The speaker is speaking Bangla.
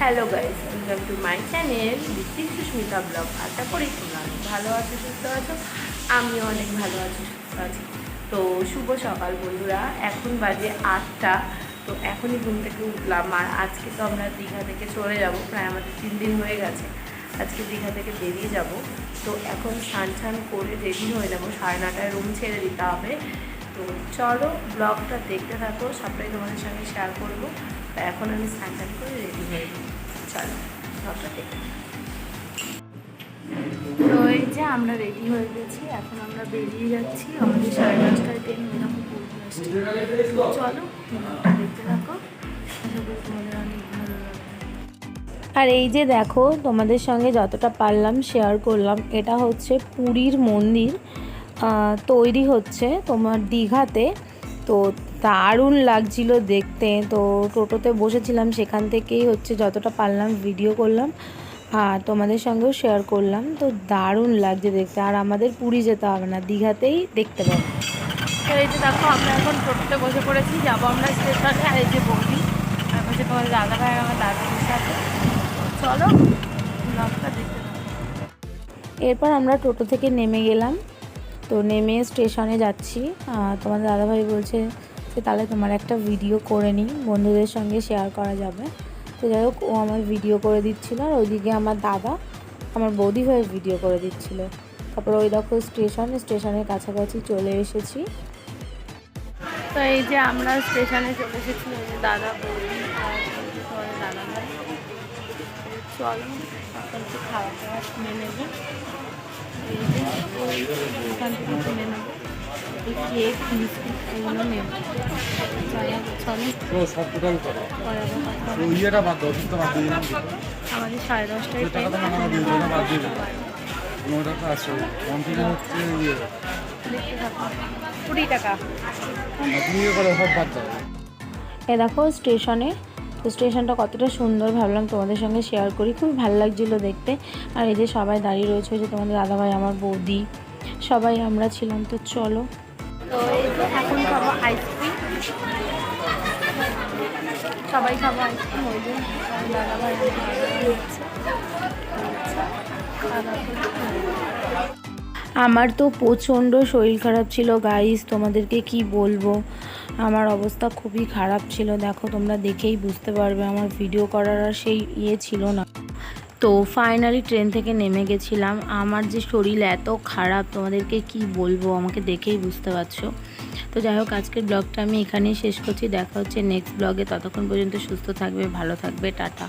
Hello guys welcome to my channel Ritwik Susmita vlog আশা করি তোমরা অনেক ভালো আছো, সুস্থ আছো। আমিও অনেক ভালো আছি, সুস্থ আছি। তো শুভ সকাল বন্ধুরা, এখন বাজে আটটা। তো এখনই ঘুম থেকে উঠলাম। আর আজকে তো আমরা দীঘা থেকে চলে যাব, প্রায় আমাদের তিন দিন হয়ে গেছে। আজকে দীঘা থেকে বেরিয়ে যাব। তো এখন স্নান করে রেডি হয়ে যাব। সাড়ে নটায় রুম ছেড়ে দিতে হবে। তো চলো ব্লগটা দেখতে থাকো, সবটাই তোমাদের সঙ্গে শেয়ার করব। তো এখন আমি স্নান করে রেডি হয়ে যাই চলো, ব্লগটা দেখে তো এই যে আমরা রেডি হয়ে গেছি, এখন আমরা বেরিয়ে যাচ্ছি। আমাদের সাড়ে দশটায় ট্রেন এরকম চলো দেখতে থাকো। আর এই যে দেখো, তোমাদের সঙ্গে যতটা পারলাম শেয়ার করলাম, এটা হচ্ছে পুরীর মন্দির। তৈরি হচ্ছে তোমার দীঘাতে। তো দারুণ লাগছিল দেখতে। তো টোটোতে বসেছিলাম সেখান থেকেই হচ্ছে যতটা পারলাম ভিডিও করলাম আর তোমাদের সঙ্গেও শেয়ার করলাম। তো দারুণ লাগছে দেখতে। আর আমাদের পুরী যেতে হবে না দীঘাতেই দেখতে পাবো। তো এই যে দেখো আমরা এখন টোটোতে বসে পড়েছি। যাব আমরা স্টেশনে আর এই যে বৌদি আর পাশে তোমাদের দাদা ভাই আমার দাদির সাথে। চলো ব্লগটা দেখতে এরপর আমরা টোটো থেকে নেমে গেলাম। তো নেমে স্টেশনে যাচ্ছি। তোমাদের দাদাভাই বলছে যে, তাহলে তোমার একটা ভিডিও করে নিই, বন্ধুদের সঙ্গে শেয়ার করা যাবে। তো যাই হোক, ও আমার ভিডিও করে দিচ্ছিল আর ওইদিকে আমার দাদা আমার বৌদি ভাই ভিডিও করে দিচ্ছিল। তারপর ওই দেখো স্টেশন, স্টেশনের কাছাকাছি চলে এসেছি। তো এই যে আমরা স্টেশনে চলে এসেছি দাদা, বৌদি দাদা ভাই এখন খাওয়া দাওয়া কিনে থেকে কিনে নেব কেক বিস্কুট এগুলো নেব আমাদের সাড়ে দশটায় ইয়ে। কুড়ি টাকা। ইয়ে এ দেখো স্টেশনে তো স্টেশনটা কতটা সুন্দর ভাবলাম তোমাদের সঙ্গে শেয়ার করি। খুব ভালো লাগছিল দেখতে। আর এই যে সবাই দাঁড়িয়ে রয়েছে যে তোমাদের দাদাভাই, আমার বৌদি, সবাই আমরা ছিলাম। তো চলো। তো এখন খাব আইসক্রিম আমার তো প্রচণ্ড শরীর খারাপ ছিল গাইস তোমাদেরকে কি বলব? আমার অবস্থা খুবই খারাপ ছিল, দেখো, তোমরা দেখেই বুঝতে পারবে, আমার ভিডিও করার আর সেই ইয়ে ছিল না। তো ফাইনালি ট্রেন থেকে নেমে গেছিলাম। আমার যে শরীর এত খারাপ, তোমাদেরকে কি বলব, আমাকে দেখেই বুঝতে পারছ? তো যাই হোক, আজকের ব্লগটা আমি এখানেই শেষ করছি, দেখা হচ্ছে নেক্সট ব্লগে ততক্ষণ পর্যন্ত সুস্থ থাকবে, ভালো থাকবে, টাটা।